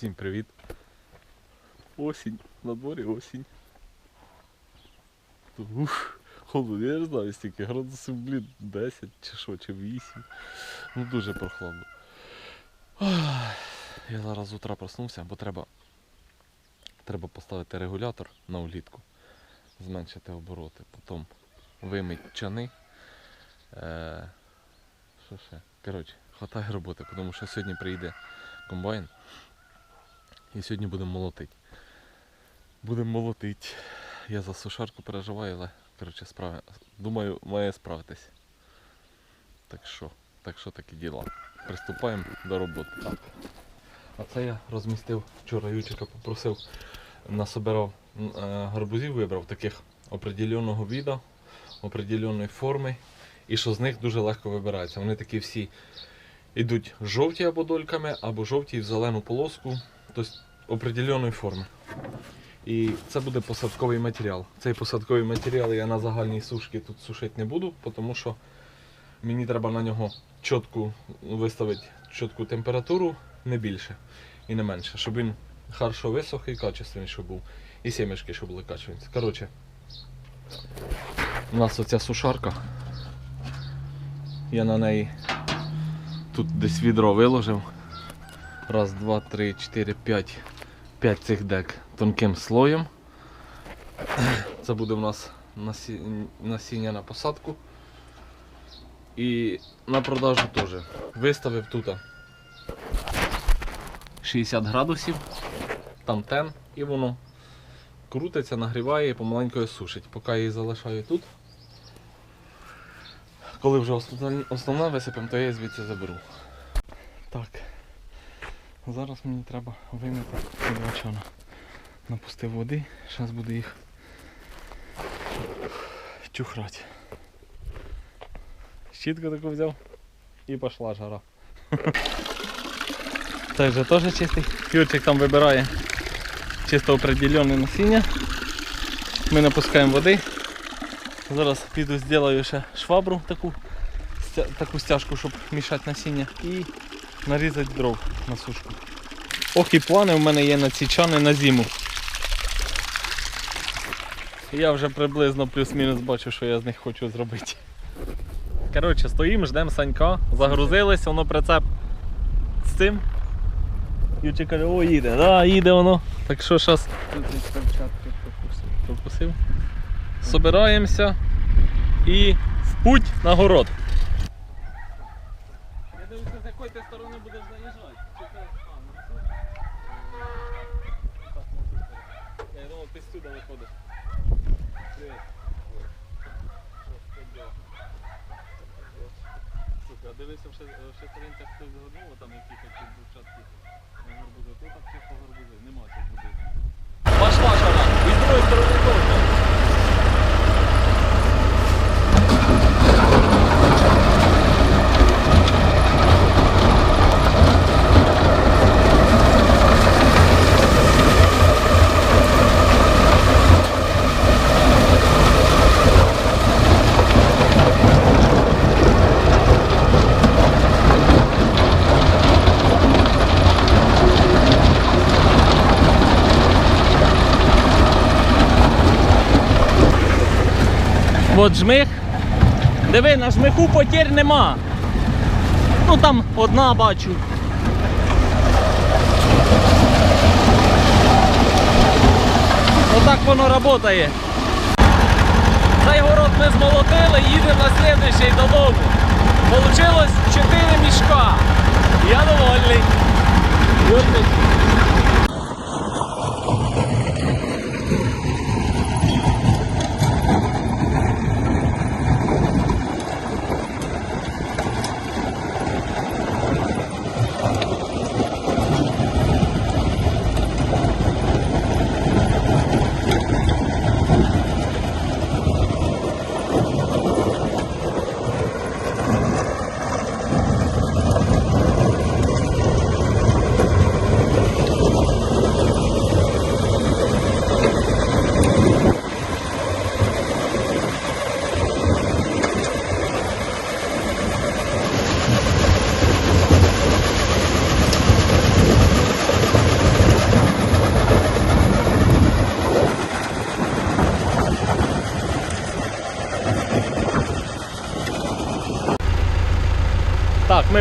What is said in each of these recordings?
Всім привіт. Осінь. На дворі осінь. Ух, холодно, я не знаю стільки, градусів, блін, 10 чи що, чи 8. Ну дуже прохладно. Я зараз утра проснувся, бо треба, треба поставити регулятор на улітку, зменшити обороти, потім вимити чани. Е, що ще? Коротше, хватає роботи, тому що сьогодні прийде комбайн. І сьогодні будемо молотити. Будемо молотити. Я за сушарку переживаю, але коротше, справи... думаю, має справитись. Так що, так що такі діла. Приступаємо до роботи. Так. А це я розмістив вчора Ючика попросив, насобирав е, гарбузів, вибрав таких определеного віда, определеної форми. І що з них дуже легко вибирається. Вони такі всі йдуть жовті або дольками, або жовті в зелену полоску, тобто определеної форми. І це буде посадковий матеріал. Цей посадковий матеріал я на загальній сушці тут сушити не буду, тому що мені треба на нього чітку виставити чітку температуру, не більше і не менше, щоб він хорошо висох і качественний, щоб був. І сімечки, щоб були качественні. Коротше, у нас оця сушарка. Я на неї тут десь відро виложив. Раз, два, три, чотири, п'ять. П'ять цих дек тонким слоєм. Це буде у нас насіння на посадку. І на продажу теж. Виставив тут 60 градусів, там тен, і воно крутиться, нагріває і помаленьку її сушить. Поки я її залишаю тут. Коли вже основне висипемо, то я її звідси заберу. Так. Зараз мені треба вимити два. Напустив води, зараз буду їх чухрати. Щітку таку взяв і пішла жара. Цей же теж чистий. Юрчик там вибирає чисто определенне насіння. Ми напускаємо води. Зараз піду зроблю ще швабру таку, таку стяжку, щоб мішати насіння. І нарізати дров на сушку. Ох і плани в мене є на ці чани на зиму. Я вже приблизно плюс-мінус бачу, що я з них хочу зробити. Коротше, стоїмо, ждемо санька, загрузились, воно прицеп з цим. Ючик каже, о, їде, да, їде воно. Так що зараз. Пропустив. Собираємося і в путь на город. Я дивлюся, з якої ти сторони будеш заїжджати. Чи це- а, ну це- Так, ну, супер. Я думав, ти сюди виходиш. Привіт. Ой. Що, що діло? Слухай, дивися, в Ше- в Шестеринцях хтось згодив, там такі дівчатки на гарбузи. Тут так чисто гарбузи, нема цих людей. От жмих. Диви, на жмиху потір нема. Ну там одна бачу. Отак воно працює. Цей город ми змолотили, їдемо на слідуючий додому. Получилось 4 мішка. Я довольний.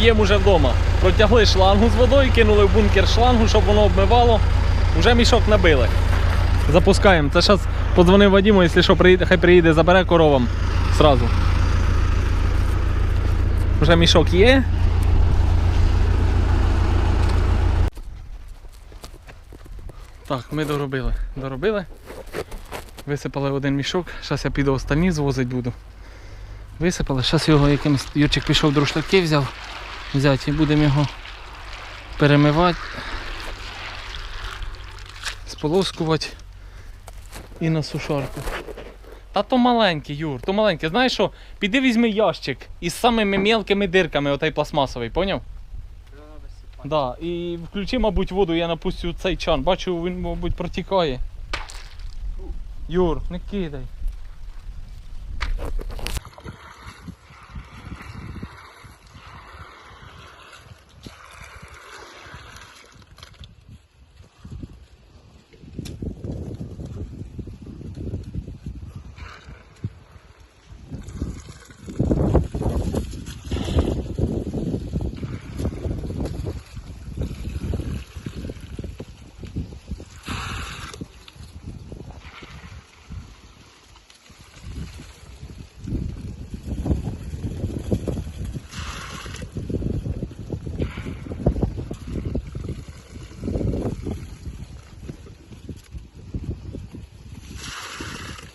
Б'ємо вже вдома. Протягли шлангу з водою, кинули в бункер шлангу, щоб воно обмивало. Уже мішок набили. Запускаємо. Це зараз подзвонив Вадиму, якщо що, приїде, хай приїде, забере коровам сразу. Вже мішок є. Так, ми доробили. Доробили. Висипали один мішок. Зараз я піду останні звозити буду. Висипали. Зараз його якимось Юрчик пішов до руштаки взяв. Взяти і будемо його перемивати, сполоскувати і на сушарку. Та то маленький, Юр, то маленький. Знаєш що? Піди візьми ящик із самими мелкими дирками, отай пластмасовий, поняв? Да, і включи, мабуть, воду, я напустю цей чан. Бачу, він, мабуть, протікає. Юр, не кидай.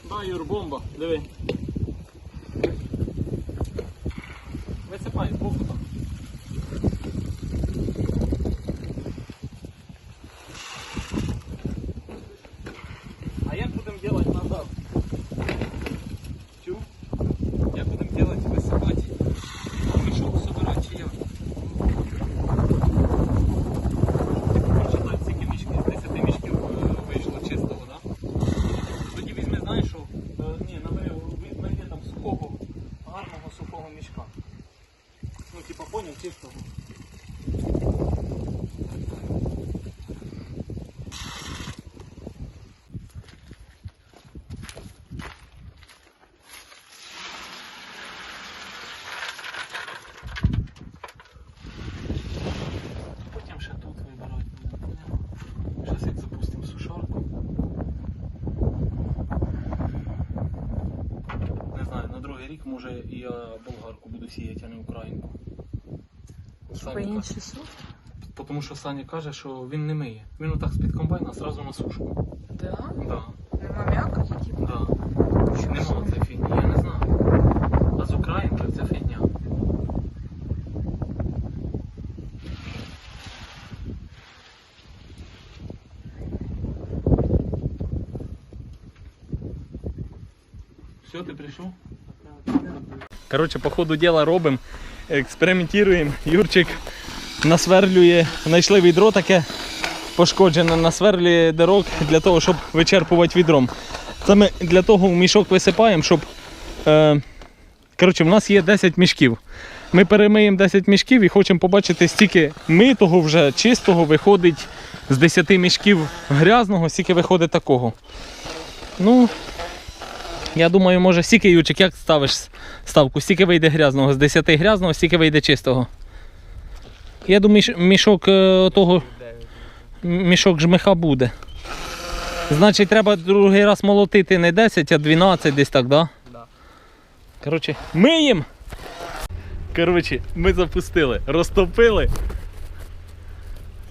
Да, Юр, бомба, диви. Висипай, збоку там. А як будемо делать назад? Чу? Як будемо делать висипати? Мішок собирати чи як? Прочитай, скільки мішків, з 10 мішків е, вийшло чистого, да? Тоді візьми, знаєш що? Е, ні, набери, знайди там сухого, гарного сухого мішка. Ну, типа, поняв, чистого. Потім ще тут вибирати будемо. Зараз як запустимо сушарку. Не знаю, на другий рік може і я болгарку буду сіяти, а не українку. Саня каже- сорт? Тому що Саня каже, що він не миє. Він отак з-під комбайна зразу на сушку. Да? Да, Нема типу? да. Нема це фігні, я не знаю. А з українки це фігня. Все, ти прийшов? Коротше, по ходу діла робимо, експериментуємо. Юрчик насверлює, знайшли відро таке пошкоджене, насверлює дирок для того, щоб вичерпувати відром. Це ми для того в мішок висипаємо, щоб. Е, коротше, в нас є 10 мішків. Ми перемиємо 10 мішків і хочемо побачити, стільки митого вже чистого виходить з 10 мішків грязного, стільки виходить такого. Ну, я думаю, може, стільки Ючик, як ставиш ставку, стільки вийде грязного, з 10 грязного, стільки вийде чистого. Я думаю, міш- мішок е, того, мішок жмиха буде. Значить, треба другий раз молотити не 10, а 12 десь так, да? Да. Коротше, миєм! Коротше, ми запустили, розтопили.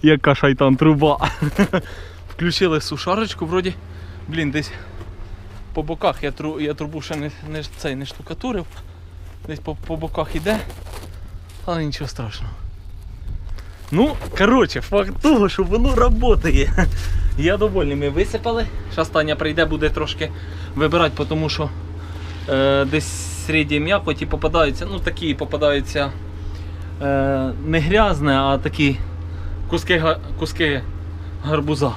Яка шайтан труба. Включили сушарочку, вроді. Блін, десь по боках я, тру, я трубу ще не, не, цей, не штукатурив. Десь по, по боках іде. Але нічого страшного. Ну, коротше, факт того, що воно працює. Я довольний, ми висипали. Зараз Таня прийде, буде трошки вибирати, тому що е, десь середні м'якоті попадаються, ну такі попадаються е, не грязне, а такі куски, куски гарбуза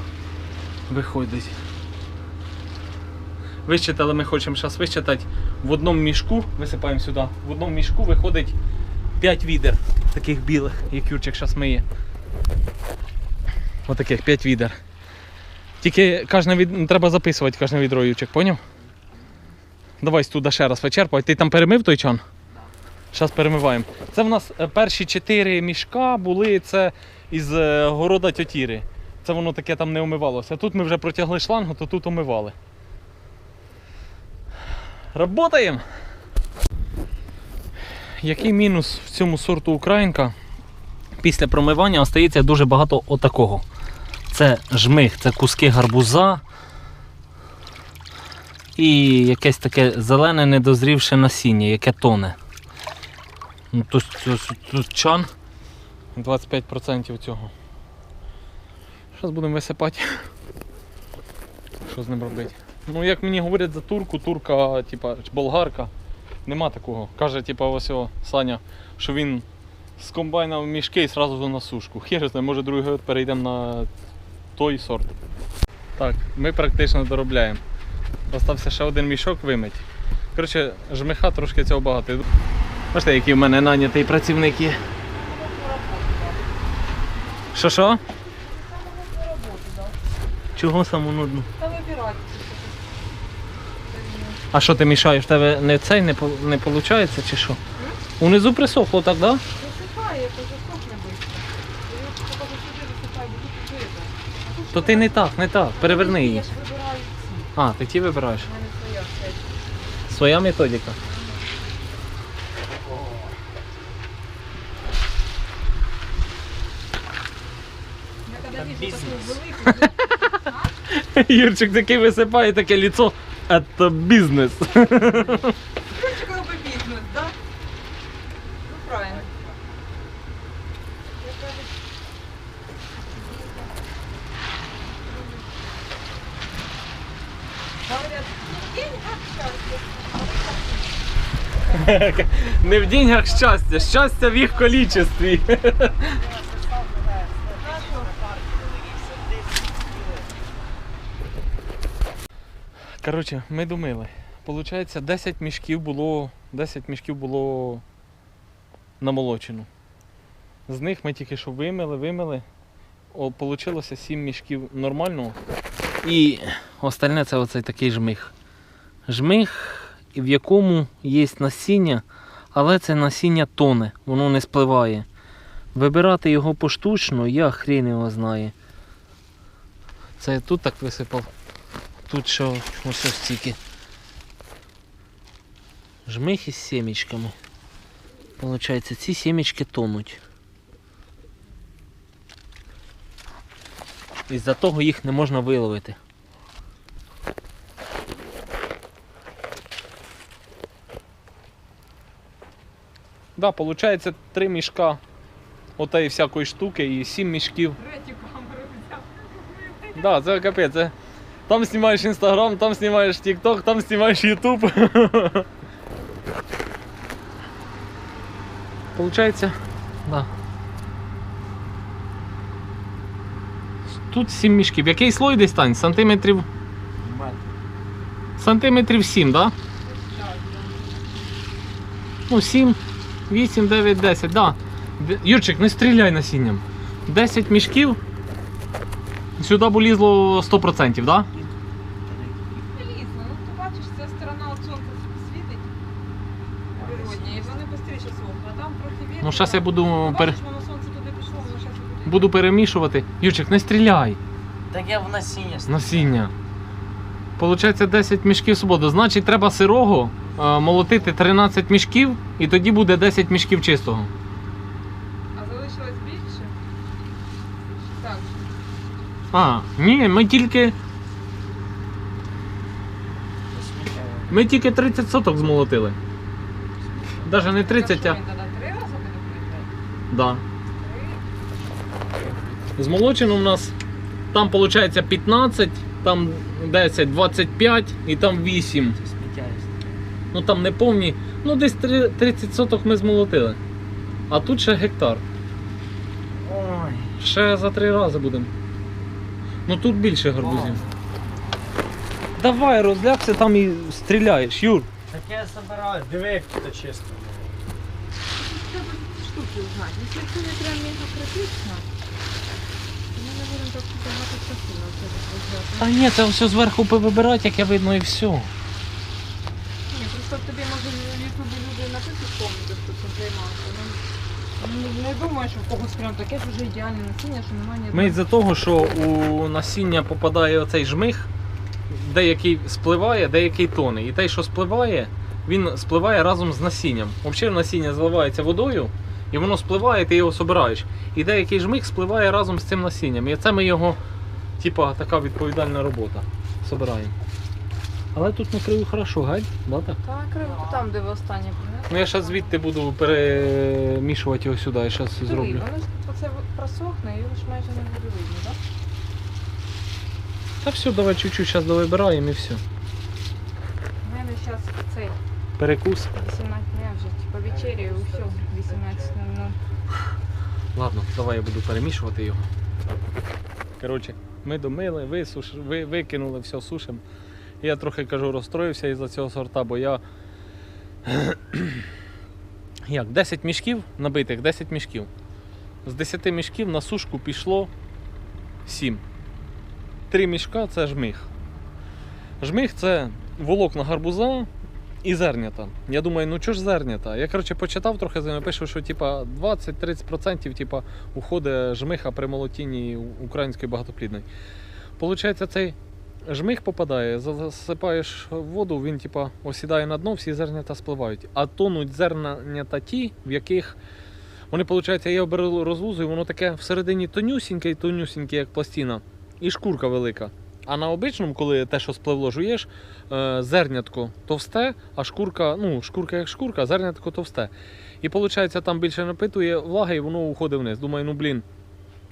виходять. Вичитали, ми хочемо зараз вичитати. В одному мішку, висипаємо сюди, в одному мішку виходить 5 відер таких білих, як Юрчик зараз миє. Отаких 5 відер. Тільки кожне від... треба записувати кожне відро, Юрчик, поняв? Давай туди ще раз вичерпай. Ти там перемив той чан? Зараз перемиваємо. Це в нас е, перші чотири мішка були це із е, города тьотіри. Це воно таке там не омивалося. Тут ми вже протягли шлангу, то тут омивали. Работаємо! Який мінус в цьому сорту Українка? Після промивання остається дуже багато отакого. Це жмих, це куски гарбуза і якесь таке зелене недозрівше насіння, яке тоне. Ну, тут, тут, тут чан 25% цього. Зараз будемо висипати. Що з ним робити? Ну, як мені говорять за турку, турка, типа, болгарка, нема такого. Каже, типа, ось о, Саня, що він з комбайна в мішки і одразу на сушку. Хер може другий год перейдемо на той сорт. Так, ми практично доробляємо. Остався ще один мішок вимить. Коротше, жмиха трошки цього багато. Бачите, який в мене нанятий працівник є. Що що? Чого саму нудну? Та вибирати. А що ти мішаєш? В тебе не цей не, не виходить чи що? Унизу присохло так, да? Висипає, то засохне швидко. То ти не так, не так. Переверни її. А, ти ті вибираєш. У мене своя. Своя методика. Юрчик такий висипає таке ліцо. Це бізнес. Ключиков би бізнес, да? Ну, правильно. Говорят, ну, деньги счастье. Не в деньгах щастя, щастя в їх количестві. Коротше, ми думали. Получається, 10 мішків було. 10 мішків було намолочено. З них ми тільки що вимили, вимили. О, Получилося 7 мішків нормального. І остальне це оцей такий жмих. Жмих, в якому є насіння, але це насіння тоне, воно не спливає. Вибирати його поштучно, я хрін його знає. Це я тут так висипав. Тут що ось ось стільки. Жмих із сімечками. Получається, ці сімечки тонуть. Із-за того їх не можна виловити. Да, получається три мішка отої всякої штуки і сім мішків. Третю камеру взяв. Да, це капець. Це... Там знімаєш інстаграм, там знімаєш тікток, там знімаєш ютуб. Получається, да. Тут сім мішків. Який слой десь стань? Сантиметрів. Сантиметрів 7, да? Ну, 7, 8, 9, 10, да. Юрчик, не стріляй насінням. 10 мішків. Сюди б улізло 100%, да? Лізно, ну ти бачиш, ця сторона от сонця світить природня, і вони швидше сохнуть, а там трохи вітер. Ну, зараз я буду, пер... Буду перемішувати. Юрчик, не стріляй. Так я в насіння ставлю. Насіння. Получається 10 мішків свободи. Значить, треба сирого е, молотити 13 мішків, і тоді буде 10 мішків чистого. А залишилось більше? Так. А, ні, ми тільки, ми тільки 30 соток змолотили. Навіть не 30, а. Він тоді три рази буде прийняти? Да. Змолочено у нас там виходить 15, там 10, 25 і там 8. Ну там не повні. Ну десь 30 соток ми змолотили. А тут ще гектар. Ой. Ще за три рази будемо. Ну тут більше гарбузів. Давай розлягся там і стріляєш, Юр. Так я забираю. Диви, як тут чисто. Треба узнати. Якщо це не прям мега критично, ми не будемо так багато часу на це витрачати. Та ні, це все зверху повибирати, яке видно і все. Ні, просто тобі може в Ютубі люди напишуть комнати, хто цим займався. Ну, не, не думаю, що в когось прям таке ж вже ідеальне насіння, що немає ні Ми із-за того, що у насіння попадає оцей жмих, деякий спливає, деякий тоне. І той, що спливає, він спливає разом з насінням. Взагалі насіння зливається водою, і воно спливає, ти його собираєш. І деякий жмих спливає разом з цим насінням. І це ми його, типа, така відповідальна робота. Собираємо. Але тут накрию хорошо, гай? Да, так? Так, криво, там, де ви останнє. Ну я зараз звідти буду перемішувати його сюди, я зараз зроблю. Воно ж оце просохне, і його ж майже не буде видно, так? Та все, давай чуть-чуть зараз довибираємо і все. У мене зараз цей Перекус. 18 днів вже, типа вечеря і все, 18.00. Ладно, давай я буду перемішувати його. Коротше, ми домили, висуш... ви... викинули, все сушимо. Я трохи кажу, розстроївся із-за цього сорта, бо я. Як, 10 мішків набитих, 10 мішків. З 10 мішків на сушку пішло 7. Три мішка це жмих. Жмих це волокна гарбуза і зернята. Я думаю, ну чого ж зернята? Я коротше почитав трохи за ними, пишу, що типа 20-30% типа, уходить жмиха при молотінні української багатоплідної. Получається, цей жмих попадає, засипаєш воду, він типа осідає на дно, всі зернята спливають. А тонуть зернята ті, в яких вони, виходить, я беру розлузую, воно таке всередині тонюсіньке і тонюсіньке, як пластина, і шкурка велика. А на обичному, коли те, що спливло, жуєш, е, зернятко товсте, а шкурка, ну, шкурка як шкурка, а зернятко товсте. І виходить, там більше напитує влаги і воно уходить вниз. Думаю, ну блін,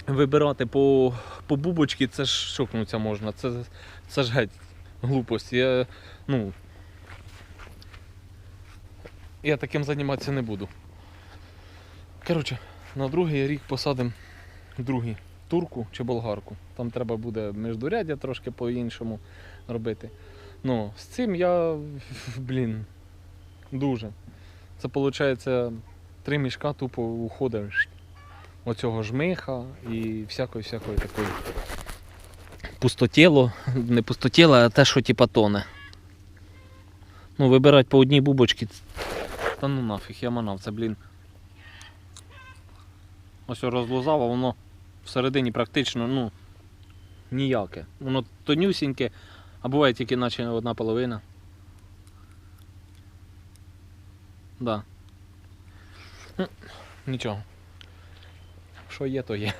вибирати по, по бубочки, це ж шокнуться можна. Це, це ж геть глупость. Я, ну, я таким займатися не буду. Коротше, на другий рік посадимо другий турку чи болгарку. Там треба буде міждуряддя трошки по-іншому робити. Ну, з цим я, блін, дуже. Це виходить, три мішка тупо уходить оцього жмиха і всякої всякої такої. Пустотіло, не пустотіло, а те, що типа тоне. Ну, вибирати по одній бубочці. Та ну нафіг, я манав, це, блін. Ось розлузав, а воно всередині практично, ну, ніяке. Воно тонюсіньке, а буває тільки наче одна половина. Да. Нічого. Що є, то є.